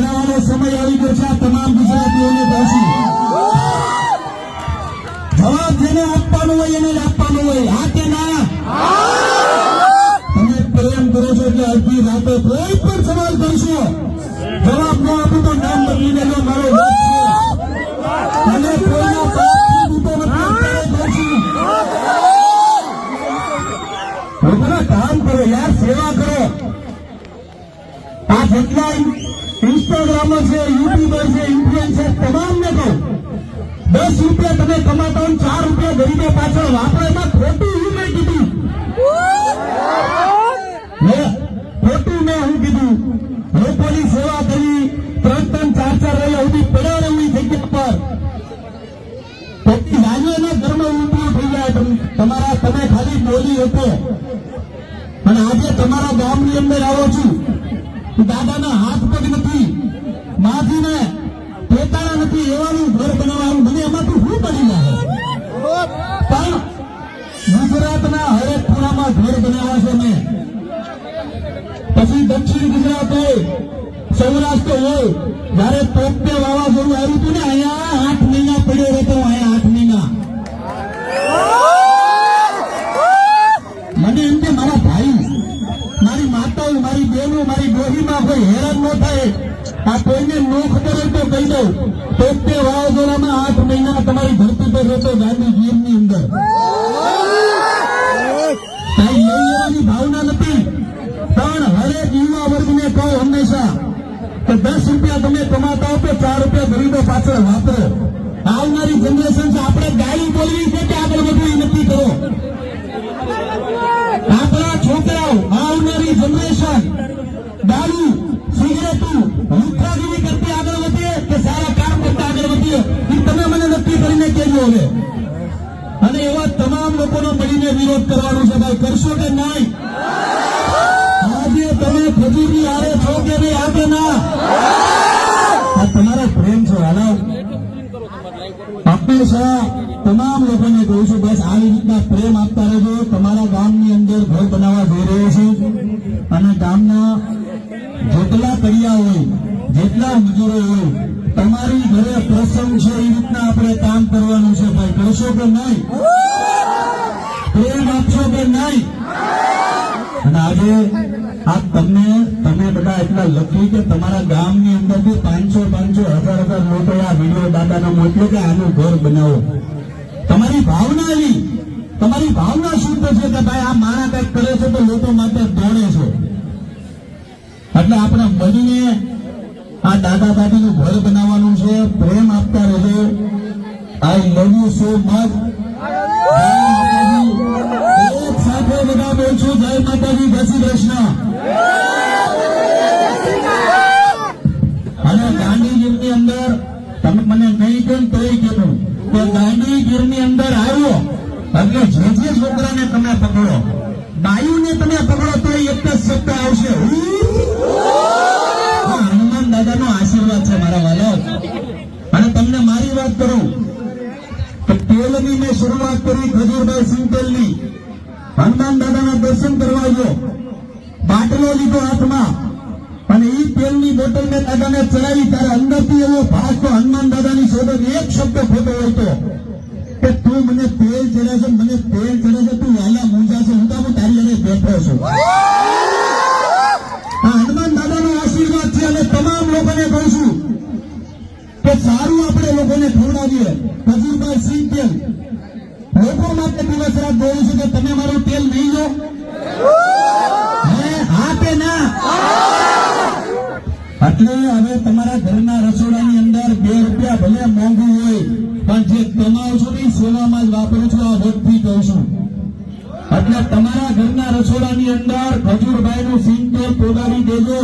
બનાવવાનો સમય આવી ગયો છે આ તમામ ગુજરાતીઓને દોષી જવાબ જેને આપવાનો હોય એને આપવાનો હોય. હા કે ના? તમે પ્રેમ કરો છો એટલે અડધી રાતે કોઈ પણ સવાલ કરશો. જવાબ ન આપું તો નામ બદલી દેજો, મારો કામ કરો, યાર, સેવા કરો. આ જેટલા ઇન્સ્ટાગ્રામો છે યુટ્યુબર છે, ઇન્ફ્લુએન્સર, તમામને કહું, દસ રૂપિયા તમે કમાતા હોય, ચાર રૂપિયા ગરીબો પાછળ વાપરો, એમાં ખોટું હું મેં કીધું. ખોટું મેં હું કીધું. લોકોની સેવા કરી, ત્રણ ત્રણ, ચાર ચાર રહ્યા સુધી પડ્યા રહેવી જગ્યા પર. પછી રાજ્યના ધર્મ ઊંધું થઈ જાય તમારા, તમે ખાલી બોલી હતો અને આજે તમારા ગામની અંદર આવો છું. દાદાના હાથ પગ નથી, માજીને પોતાના નથી, એવાનું ઘર બનાવવાનું મને એમાંથી શું બની જાય પણ ગુજરાતના હરેક ખૂણામાં ઘર બનાવ્યા છે મેં પછી દક્ષિણ ગુજરાત હોય સૌરાષ્ટ્ર હોય, જયારે પોતે વાવાઝોડું આવ્યું હતું ને, અહીંયા આઠ મહિના પડ્યો રહેતો, અહીંયા આઠ મહિના મને એમ કે મારા ભાઈ મારી માતાઓ મારી બહેનો મારી ડોહીમાં કોઈ હેરાન ન થાય આ કોઈને ન ખબર તો કહી દઉં તે વાવાઝોડામાં આઠ મહિના તમારી ધરતી પર રહેતો ગાંધી ગીરની અંદર. કઈ લઈ ભાવના નથી. પણ હરેક યુવા વર્ગને કહો હંમેશા કે દસ રૂપિયા તમે કમાતા હો તો ચાર રૂપિયા ગરીબો પાછળ વાપરો. આવનારી જનરેશન આપણે ગાડી બોલવી છે કે આગળ વધવું એ નક્કી કરો આપણા છોકરાઓ આવનારી દારૂ આગળ વધીએ કે સારા કામ કરતા આગળ વધીએ? તમે મને નક્કી કરીને કહેજો હવે. અને એવા તમામ લોકોનો મળીને વિરોધ કરવાનો છે ભાઈ. કરશો કે નહીં? આજે તમે ખજૂરની આરે છો કે નહીં આ કે ના આ તમારો પ્રેમ છે હાલો હંમેશા તમામ લોકોને કહું છું, બસ આવી રીતના પ્રેમ આપતા રહેજો. તમારા ગામની અંદર ઘર બનાવવા જઈ રહ્યો છું. અને ગામના જેટલા કડિયા હોય, જેટલા મજૂરો હોય, તમારી ઘરે પ્રસંગ છે, એ રીતના આપણે કામ કરવાનું છે ભાઈ. કરશો કે નહીં? પ્રેમ આપશો કે નહીં? અને આજે આ તમને તમે બધા એટલા લખી કે તમારા ગામની અંદરથી પાંચસો પાંચસો હજાર હજાર લોકો આ વીડિયો દાદાને મોકલો કે આનું ઘર બનાવો. તમારી ભાવના એવી, તમારી ભાવના શુદ્ધ છે કે ભાઈ આ માણા કંઈક કરે છે તો લોકો માટે દોડે છે? એટલે આપણે મળીને આ દાદા દાદીનું ઘર બનાવવાનું છે, પ્રેમ આપતા રહેજો. I love you so much બધા છું, જય માતાજી, જય શ્રી કૃષ્ણ. અને ગાંધીગીરની અંદર, તમે મને નહીં કેમ તોય કીધું કે ગાંધીગીરની અંદર આવ્યો, એટલે જે જે છોકરાને તમે પકડો, બાયુને તમે પકડો તો એક જ શબ્દ આવશે. હનુમાન દાદાનો આશીર્વાદ છે મારા વાલો. અને તમને મારી વાત કરું. તો તેલની મેં શરૂઆત કરી ખજૂરભાઈ સિંગતેલની. હનુમાન દાદાના દર્શન કરવા ગયો બાટલો લીધો હાથમાં. અને એ તેલની બોટલ મેં દાદાને ચડાવી. ત્યારે અંદરથી એવો ભાગ તો હનુમાન દાદાની શોધન એક શબ્દ ખોટો હતો કે તું મને તેલ ચડે છે, મને તેલ ચડે છે, તું વાલા મૂંઝા છે, હું તો હું તારી અને બેઠો છું. હનુમાન દાદાનો આશીર્વાદ છે અને તમામ લોકોને કહું છું કે સારું આપણે લોકોને ખવડાવીએ ખજૂરભાઈ સિંહ તેલ લોકો રાત બોલું છું કે તમે મારું તેલ નહીં લો. ના. એટલે હવે તમારા ઘરના રસોડાની અંદર બે રૂપિયા ભલે મોંઘું હોય, પણ જે કમાવ છો ને સોનામાં જ વાપરો છું, આ વખતથી કહું છું. એટલે તમારા ઘરના રસોડાની અંદર ખજૂરભાઈ નું સિંગ તેલ પોગાડી દેજો.